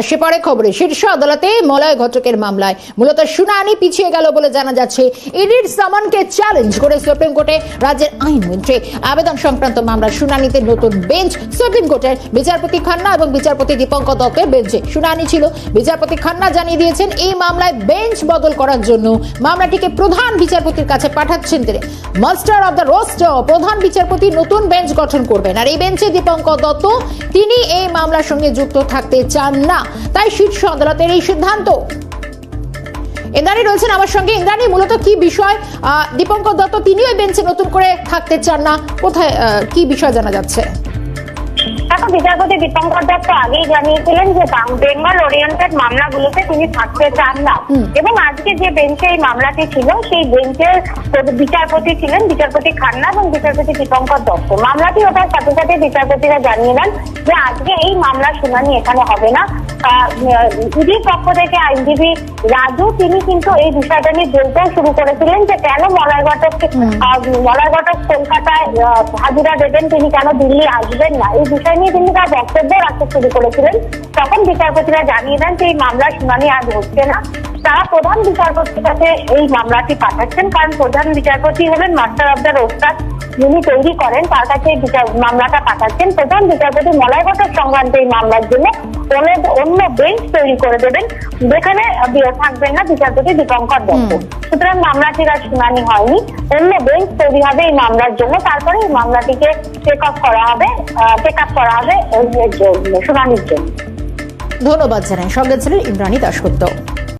আসে পরে খবরে, শীর্ষ আদালতে মলয় ঘটকের মামলায় মূলত শুনানি পিছিয়ে গেল বলে জানা যাচ্ছে। ইডির সামনকে চ্যালেঞ্জ করে সুপ্রিম কোর্টে রাজ্যের আইনমন্ত্রী আবেদন সংক্রান্ত মামলার শুনানিতে নতুন বেঞ্চ সুপ্রিম কোর্টের বিচারপতি খান্না এবং বিচারপতি দীপঙ্কর দত্তের বেঞ্চে শুনানি ছিল। বিচারপতি খান্না জানিয়ে দিয়েছেন, এই মামলায় বেঞ্চ বদল করার জন্য মামলাটিকে প্রধান বিচারপতির কাছে পাঠাচ্ছেন তিনি। মাস্টার অব দ্য রোস্ট প্রধান বিচারপতি নতুন বেঞ্চ গঠন করবেন। আর এই বেঞ্চে দীপঙ্কর দত্ত, তিনি এই মামলার সঙ্গে যুক্ত থাকতে চান না। তাই শীর্ষ আদালতের এই সিদ্ধান্ত। ইন্দ্রাণী রয়েছেন আমার সঙ্গে। ইন্দ্রাণী মূলত কি বিষয়? দীপঙ্কর দত্ত তিনি ওই বেঞ্চে নতুন করে থাকতে চান না। কোথায় কি বিষয় জানা যাচ্ছে? এখন বিচারপতি দীপঙ্কর দত্ত আগেই জানিয়েছিলেন যে বেঙ্গল ওরিয়েন্টেড মামলাগুলোতে তিনি থাকতে চান না। এবং আজকে যে বেঞ্চে এই মামলাটি ছিল সেই বেঞ্চের বিচারপতি ছিলেন বিচারপতি খান্না এবং বিচারপতি দীপঙ্কর দত্ত। মামলাটি ওঠার সাথে সাথে বিচারপতিরা জানিয়ে দেন যে আজকে এই মামলার শুনানি এখানে হবে না। ইডির পক্ষ থেকে আইনজীবী রাজু তিনি কিন্তু এই বিষয়টা নিয়ে বলতেও শুরু করেছিলেন যে কেন মলয় ঘটক আহ, মলয় ঘটক কলকাতায় হাজিরা দেবেন তিনি কেন দিল্লি আসবেন না? এই বিষয় নিয়ে তিনি তার বক্তব্য রাখতে শুরু করেছিলেন। তখন বিচারপতিরা জানিয়ে দেন যে এই মামলার শুনানি আজ হচ্ছে না। তারা প্রধান বিচারপতির কাছে এই মামলাটি পাঠাচ্ছেন। কারণ প্রধান বিচারপতি হলেন মাস্টার অব দ্য রোস্টার যিনি তৈরি করেন তার কাছে মামলাটা পাঠাচ্ছেন। প্রধান বিচারপতি ঘটক সংক্রান্ত এই মামলার জন্য অন্য বেঞ্চ তৈরি করে দেবেন। যেখানে থাকবেন না বিচারপতি দীপঙ্কর দত্ত। সুতরাং মামলাটির আর শুনানি হয়নি। অন্য বেঞ্চ তৈরি হবে এই মামলার জন্য। তারপরে এই মামলাটিকে টেক অফ করা হবে টেক আপ করা হবে এই যে- যে শুনানির জন্য। ধন্যবাদ জানাই। সঙ্গে ছিলেন ইন্দ্রাণী দাশগুপ্ত।